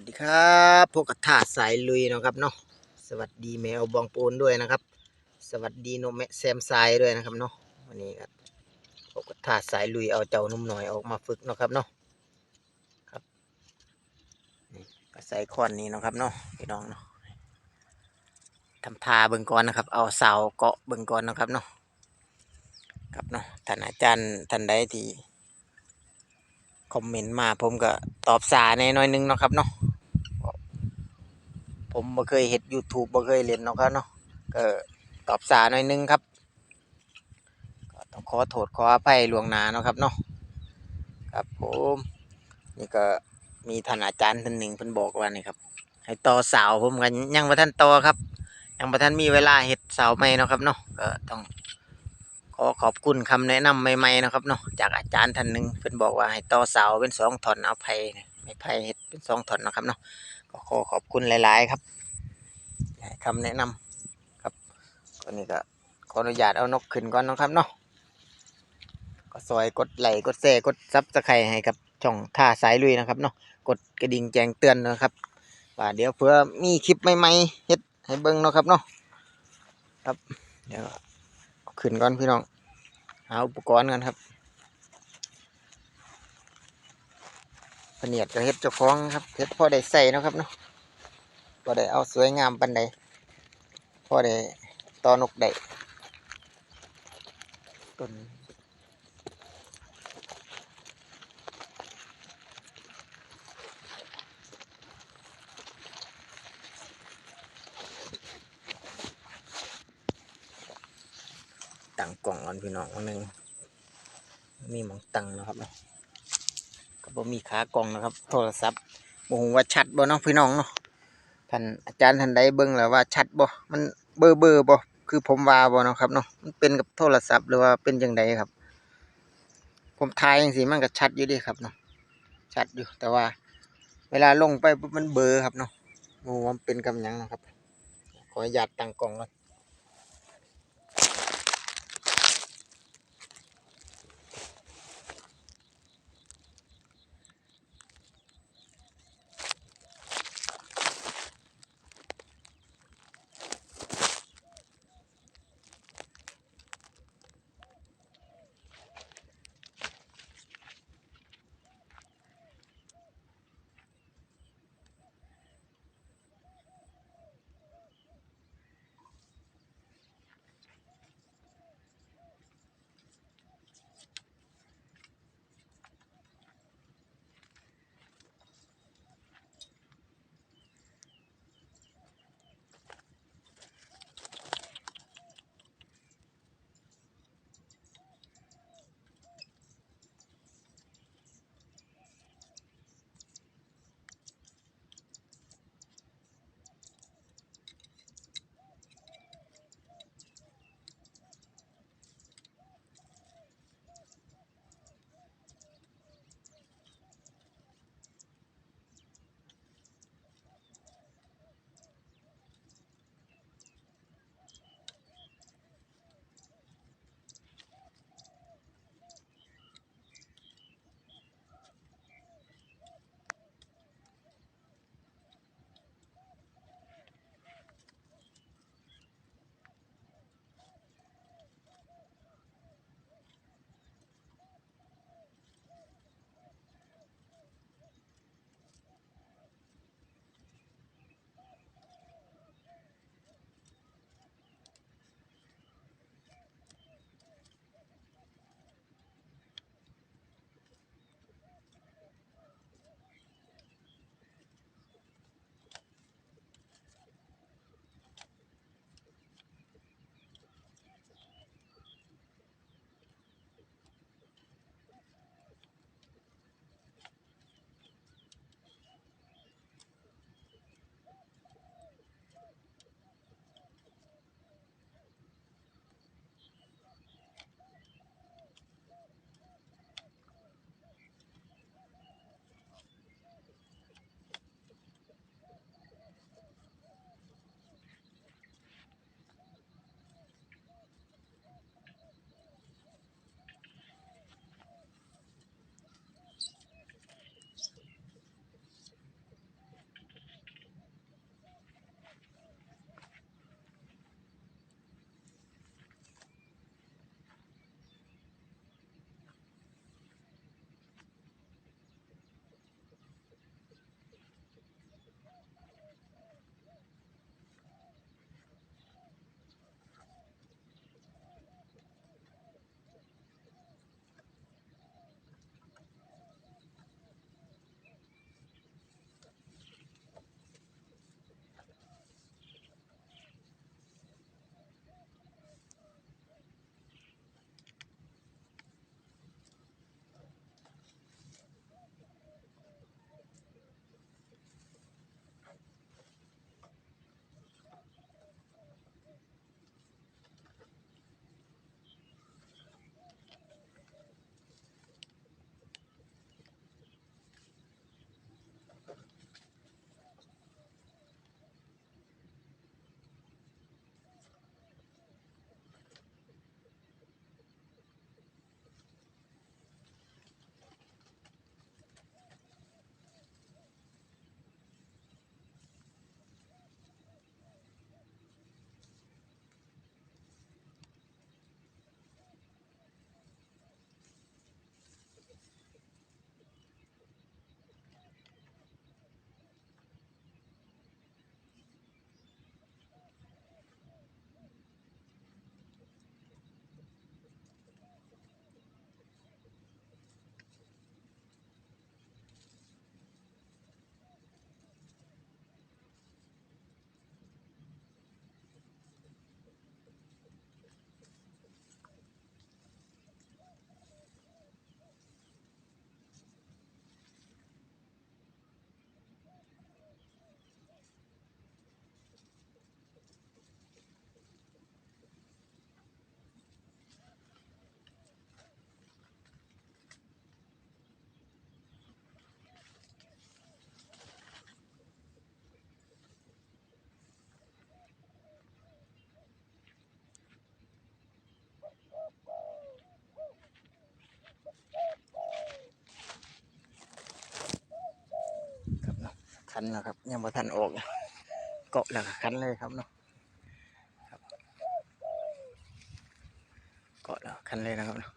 วัสดีครับพวกกระถาสายลุยเนาะครับเนาะสวัสดีแมวบองปูนด้วยนะครับ สวัสดีโนแมแซมไซด้วยนะครับเนาะวันนี้ครับพวกกระถาสายลุยเอาเจ้านุ่มหน่อยออกมาฝึกเนาะครับเนาะครับนี่ก็ใส่คอนนี้เนาะครับเนาะพี่น้องเนาะทำทาเบิ่งก่อนนะครับ เอาเสาเกาะเบิ่งก่อนเนาะครับเนาะครับเนาะท่านอาจารย์ท่านใดที่คอมเมนต์มาผมก็ตอบสาในน้อยนึงเนาะครับเนาะ ผมบ่เคยเฮ็ด YouTube บ่เคยเล่นเนาะครับเนาะก็ตอบสาหน่อยนึงครับก็ต้องขอโทษขออภัยลวงหนาเนาะครับเนาะครับผมนี่ก็มีท่านอาจารย์ท่านหนึ่งเพิ่นบอกว่านี่ครับ ให้ต่อเสาผมกันยังบ่ทันต่อครับ ยังบ่ทันมีเวลาเฮ็ดเสาใหม่เนาะครับเนาะก็ต้องขอขอบคุณคำแนะนำใหม่ๆนะครับเนาะจากอาจารย์ท่านหนึ่งเพิ่นบอกว่าให้ต่อเสาเป็นสองท่อนเอาไผ่ไม่ไผ่เฮ็ดเป็นสองท่อนนะครับเนาะ ก็ขอขอบคุณหลาย ๆ ครับคำแนะนำครับก็นี่ก็ขออนุญาตเอานกขึ้นก่อนนะครับเนาะก็ซอยกดไลค์กดแชร์กดซับสไครต์ให้กับช่องท่าสายลุยนะครับเนาะกดกระดิ่งแจ้งเตือนนะครับว่าเดี๋ยวเผื่อมีคลิปใหม่ๆเฮ็ดให้เบิ่งเนาะครับเนาะครับเดี๋ยวขึ้นก่อนพี่น้องหาอุปกรณ์กันครับ พเนียดก็เฮ็ดเจ้าของครับเฮ็ดพ่อได้ใส่นะครับเนาะพอได้เอาสวยงามปันใดพ่อได้ตอนกได้ต้นตั้งกล่องก่อนพี่น้องอันหนึงมีมองตังนะครับเนาะ ก็บ่มีขากล่องนะครับ โทรศัพท์บ่ฮู้ว่าชัดบ่เนาะพี่น้องเนาะท่านอาจารย์ท่านใดเบิ่งแล้วว่าชัดบ่มันเบอร์เบอร์บ่คือผมว่าบ่เนาะครับเนาะมันเป็นกับโทรศัพท์หรือว่าเป็นจังไดครับ ผมถ่ายจังซี่มันก็ชัดอยู่ด้ครับเนาะชัดอยู่แต่ว่า เวลาลงไปมันเบลอครับเนาะบ่ว่ามันเป็นกับหยังนะครับ ขออนุญาตตั้งกล้องก่อน คันแล้วครับ ยังบ่ทันออกเกาะแล้วคันเลยครับเนาะครับเกาะแล้วคันเลยนะครับเนาะ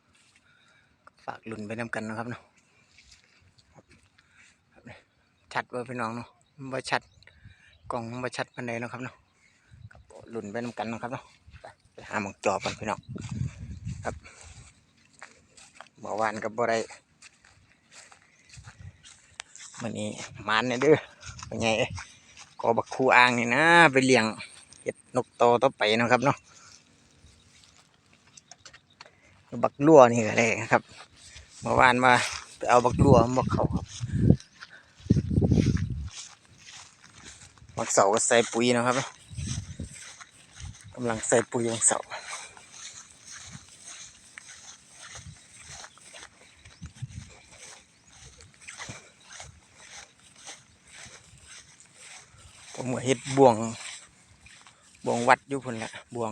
ฝากลุ่นไปน้ำกันนะครับเนาะครับชัดว่าพี่น้องเนาะมันบ่ชัดกล่องมันบ่ชัดปานใดเนะครับเนาะลุ่นไปน้ำกันนะครับเนาะไปหาหมองจอกันพี่น้องครับบ่วานกับบ่ได้ มันนี้มันเนี่ยเด้อเป็นไงเอ้ยก็บักคูอ่างนี่นะ ไปเลี้ยงเห็ดนกโตต่อไปนะครับเนาะบักลั่วนี่ก็ได้ครับเมื่อวานมาไปเอาบักลั่วมาเขาครับบักเสาก็ใส่ปุ๋ยนะครับกำลังใส่ปุ๋ยบักเสา ผมก็เฮ็ดบ่วงบ่วงวัดอยู่พุ่นแหละบ่วง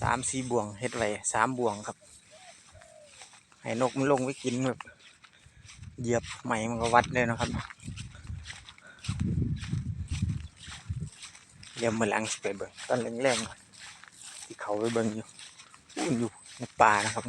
สามสี่บ่วงเฮ็ดไว้สามบ่วงครับ ให้นกมันลงไปกินแบบเหยียบไหมมันก็วัดเลยนะครับเดี๋ยวมือหลังสิไปเบิ่งตอนแรงๆที่เขาไปเบิ่งอยู่อู้อยู่ในป่านะครับ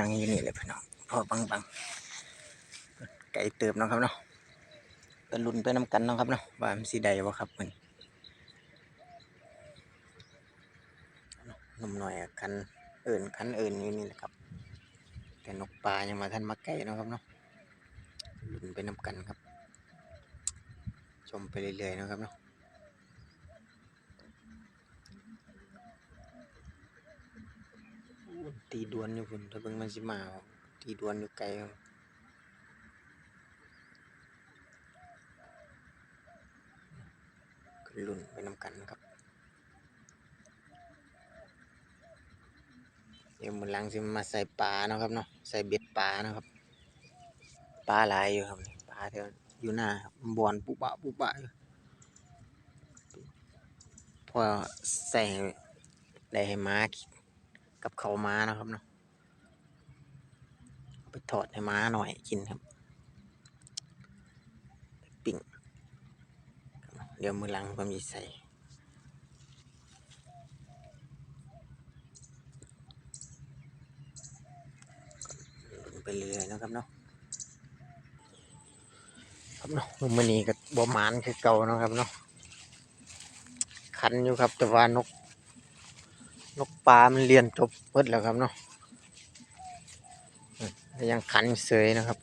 นั่งอยู่นี่เลยพี่น้องพอบังบังไก่เติบนะครับเนาะไปลุ้นไปน้ำกันนะครับเนาะว่ามันสีใดวะครับมันนมหน่อยคันเอื่นคันเอื่นอยู่นี่แหละครับ แต่นกปลายังมาทันมาไก่เนาะครับเนาะลุนไปน้ำกันครับ ชมไปเรื่อยๆนะครับเนาะ ตีดวนอยู่พุ่นถ้าเบิ่งมันสิมาบ่ตีดวนอยู่ไกลครับก็ลุ้นไปนำกันครับเดี๋ยวมื้อหลังสิมาใส่ปลาเนาะครับเนาะใส่เบ็ดปลานะครับปลาหลายอยู่ครับนี่ปลาแถวอยู่หน้าครับบอนปุบะปุบะอยู่พอใส่ได้ให้ม้ากิน กับเขาม้านะครับเนาะไปทอดให้ม้าหน่อยกินครับปปิ้งเดี๋ยวมือหลังผมจะใส่ไปเรื่อยนะครับเนาะครับเนาะมือนี้ก็บ่หมานคือเก่านะครับเนาะคันอยู่ครับแต่ว่านก นกปลา มันเรียนจบหมดแล้วครับเนาะยังขันเสยนะครับ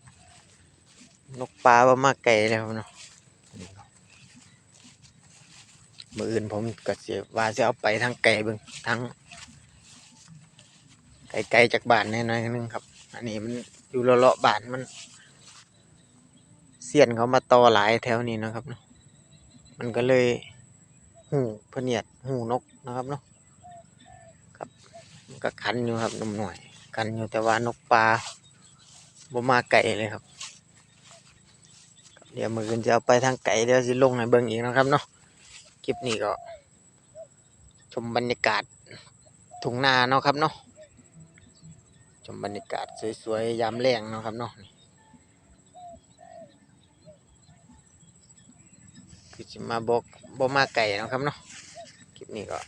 นกปลาบ่มาไก่แล้วเนาะมืออื่นผมก็เสียว่าจะเอาไปทางไก่เบิ่งทางไก่ไกลจากบ้านแน่น้อยนึงครับ อันนี้มันอยู่เลาะๆบ้านมัน เสียนเขามาต่อหลายแถวนี้นะครับเนาะมันก็เลยหูพเนียดหูนกนะครับเนาะ ก็คันอยู่ครับหนุ่มหน่อยคันอยู่แต่ว่านกปลาบ่มาไก่เลยครับ เดี๋ยวมือกันจะเอาไปทางไก่เดี๋ยวสิลงให้เบิ่งอีกนะครับเนาะคลิปนี้ก็ ชมบรรยากาศทุ่งนาเนาะครับเนาะชมบรรยากาศสวยๆยามแรงเนาะครับเนาะคือสิมาบอกบ่มาไก่นาะครับเนาะคลิปนี้ก็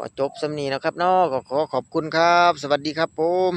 ขอจบสำนีนะครับเนาะก็ขอขอบคุณครับ สวัสดีครับผม